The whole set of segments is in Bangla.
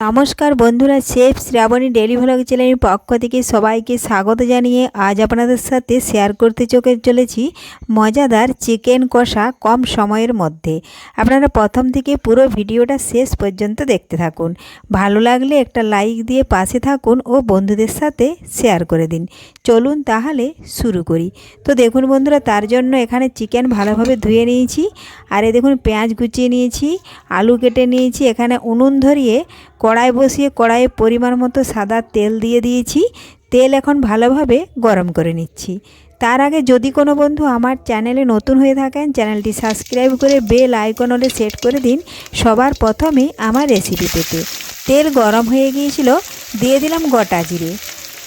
নমস্কার বন্ধুরা শেফ শ্রাবণী ডেলি ভ্লগ চ্যানেলের পক্ষ থেকে সবাইকে স্বাগত জানিয়ে আজ আপনাদের সাথে শেয়ার করতে চোখে চলেছি মজাদার চিকেন কষা কম সময়ের মধ্যে। আপনারা প্রথম থেকে পুরো ভিডিওটা শেষ পর্যন্ত দেখতে থাকুন। ভালো লাগলে একটা লাইক দিয়ে পাশে থাকুন ও বন্ধুদের সাথে শেয়ার করে দিন। চলুন তাহলে শুরু করি। তো দেখুন বন্ধুরা, তার জন্য এখানে চিকেন ভালোভাবে ধুয়ে নিয়েছি। আর এ দেখুন, পেঁয়াজ কুচিয়ে নিয়েছি, আলু কেটে নিয়েছি, এখানে উনুন ধরিয়ে কড়াই বসিয়ে কড়াইয়ে পরিমাণ মতো সাদা তেল দিয়ে দিয়েছি। তেল এখন ভালোভাবে গরম করে নিচ্ছি। তার আগে যদি কোনো বন্ধু আমার চ্যানেলে নতুন হয়ে থাকেন, চ্যানেলটি সাবস্ক্রাইব করে বেল আইকন হলে সেট করে দিন সবার প্রথমে আমার রেসিপি পেতে। তেল গরম হয়ে গিয়েছিল, দিয়ে দিলাম গোটা জিরে।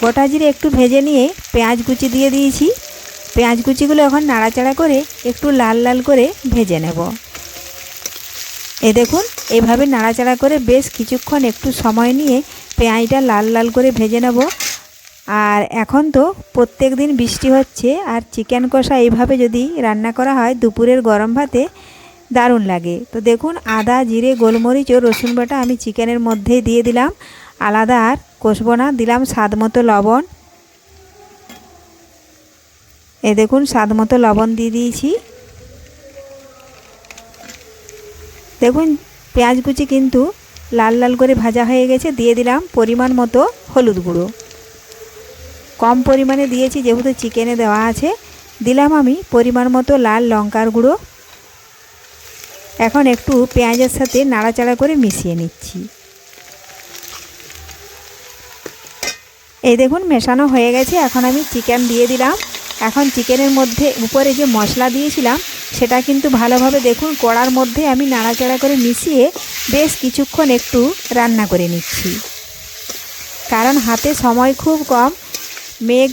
গোটা জিরে একটু ভেজে নিয়ে পেঁয়াজ কুচি দিয়ে দিয়েছি। পেঁয়াজ কুচিগুলো এখন নাড়াচাড়া করে একটু লাল লাল করে ভেজে নেব। এ দেখুন এইভাবে নাড়াচাড়া করে বেশ কিছুক্ষণ একটু সময় নিয়ে পেঁয়াজটা লাল লাল করে ভেজে নেব। আর এখন তো প্রত্যেক দিন বৃষ্টি হচ্ছে আর চিকেন কষা এইভাবে যদি রান্না করা হয়, দুপুরের গরম ভাতে দারুণ লাগে। তো দেখুন, আদা, জিরে, গোলমরিচ ও রসুন বাটা আমি চিকেনের মধ্যেই দিয়ে দিলাম। আলাদা আর কষবো না, দিলাম স্বাদ মতো লবণ। এ দেখুন, স্বাদ মতো লবণ দিয়ে দিয়েছি। দেখুন, পেঁয়াজ কুচি কিন্তু লাল লাল করে ভাজা হয়ে গেছে, দিয়ে দিলাম পরিমাণ মতো হলুদ গুঁড়ো। কম পরিমাণে দিয়েছি, যেহেতু চিকেনে দেওয়া আছে। দিলাম আমি পরিমাণ মতো লাল লঙ্কার গুঁড়ো। এখন একটু পেঁয়াজের সাথে নাড়াচাড়া করে মিশিয়ে নিচ্ছি। এই দেখুন, মেশানো হয়ে গেছে, এখন আমি চিকেন দিয়ে দিলাম। এখন চিকেনের মধ্যে উপরে যে মশলা দিয়েছিলাম, সেটা কিন্তু ভালোভাবে দেখুন, কড়ার মধ্যে আমি নাড়াচাড়া করে মিশিয়ে বেশ কিছুক্ষণ একটু রান্না করে নিচ্ছি। কারণ হাতে সময় খুব কম, মেঘ,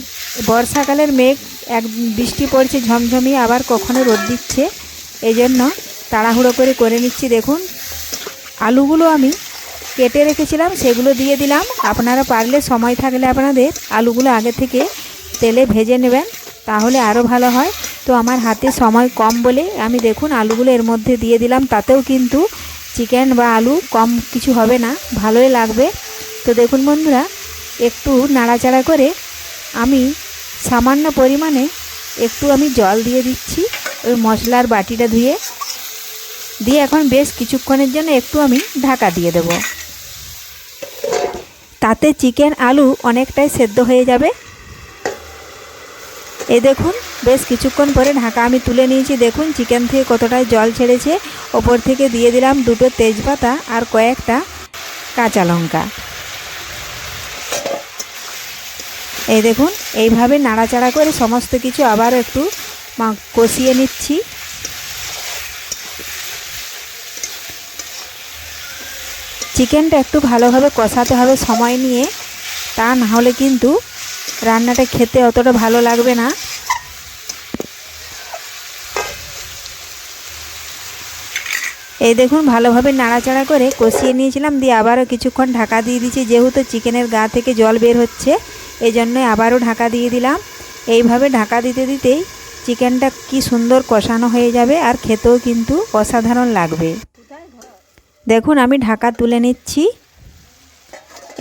বর্ষাকালের মেঘ, এক বৃষ্টি পড়ছে, ঝমঝমিয়ে আবার কখনো রোদ দিচ্ছে এই জন্য তাড়াহুড়ো করে করে নিচ্ছি। দেখুন, আলুগুলো আমি কেটে রেখেছিলাম, সেগুলো দিয়ে দিলাম। আপনারা পারলে সময় থাকলে আপনাদের আলুগুলো আগে থেকে তেলে ভেজে নেবেন। তাহলে আরও ভালো হয়। তো আমার হাতে সময় কম বলে আমি দেখুন আলুগুলো এর মধ্যে দিয়ে দিলাম, তাতেও কিন্তু চিকেন বা আলু কম কিছু হবে না, ভালোই লাগবে। তো দেখুন বন্ধুরা, একটু নাড়াচাড়া করে আমি সামান্য পরিমাণে একটু আমি জল দিয়ে দিচ্ছি ওই মশলার বাটিটা ধুয়ে। দিয়ে এখন বেশ কিছুক্ষণের জন্য একটু আমি ঢাকা দিয়ে দেব। তাতে চিকেন আলু অনেকটাই সেদ্ধ হয়ে যাবে। এই দেখুন, বেশ কিছুক্ষণ পরে ঢাকা আমি তুলে নিয়েছি। দেখুন, চিকেন থেকে কতটাই জল ছেড়েছে। ওপর থেকে দিয়ে দিলাম দুটো তেজপাতা আর কয়েকটা কাঁচা লঙ্কা। এই দেখুন, এইভাবে নাড়াচাড়া করে সমস্ত কিছু আবার একটু কষিয়ে নিচ্ছি। চিকেনটা একটু ভালোভাবে কষাতে হবে সময় নিয়ে। তা না হলে কিন্তু রান্নাটা খেতে অতটা ভালো লাগবে না। এই দেখুন, ভালোভাবে নাড়াচাড়া করে কষিয়ে নিয়েছিলাম, দিয়ে আবারও কিছুক্ষণ ঢাকা দিয়ে দিয়েছি, যেহেতু চিকেনের গা থেকে জল বের হচ্ছে এই জন্যই আবারও ঢাকা দিয়ে দিলাম। এইভাবে ঢাকা দিতে দিতেই চিকেনটা কি সুন্দর কষানো হয়ে যাবে, আর খেতেও কিন্তু অসাধারণ লাগবে। দেখুন, আমি ঢাকা তুলে নিচ্ছি।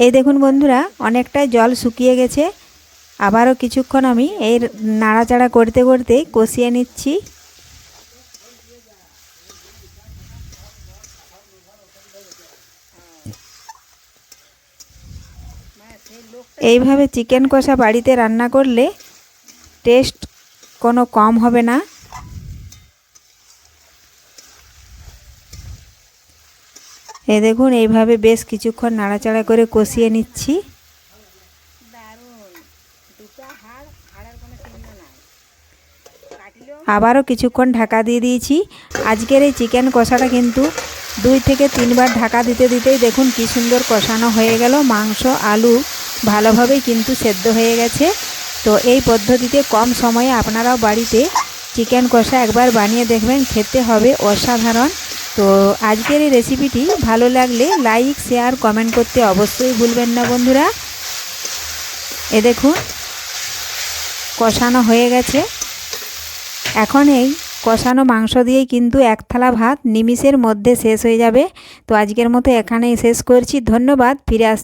এই দেখুন বন্ধুরা, অনেকটাই জল শুকিয়ে গেছে আবারও কিছুক্ষণ আমি এই নাড়াচাড়া করতে করতে কষিয়ে নিচ্ছি। এইভাবে চিকেন কষা বাড়িতে রান্না করলে টেস্ট কোনো কম হবে না। এ দেখুন, এইভাবে বেশ কিছুক্ষণ নাড়াচাড়া করে কষিয়ে নিচ্ছি। আবারও কিছুক্ষণ ঢাকা দিয়ে দিয়েছি। আজকের এই চিকেন কষাটা কিন্তু দুই থেকে তিনবার ঢাকা দিতে দিতেই দেখুন কি সুন্দর কষানো হয়ে গেল। মাংস, আলু ভালোভাবেই কিন্তু সেদ্ধ হয়ে গেছে। তো এই পদ্ধতিতে কম সময়ে আপনারাও বাড়িতে চিকেন কষা একবার বানিয়ে দেখবেন, খেতে হবে অসাধারণ। তো আজকের এই রেসিপিটি ভালো লাগলে লাইক, শেয়ার, কমেন্ট করতে অবশ্যই ভুলবেন না বন্ধুরা। এ দেখুন, কষানো হয়ে গেছে। এখন এই কষানো মাংস দিয়েই কিন্তু এক থালা ভাত নিমিষের মধ্যে শেষ হয়ে যাবে। তো আজকের মতো এখানেই শেষ করছি। ধন্যবাদ। ফিরে আস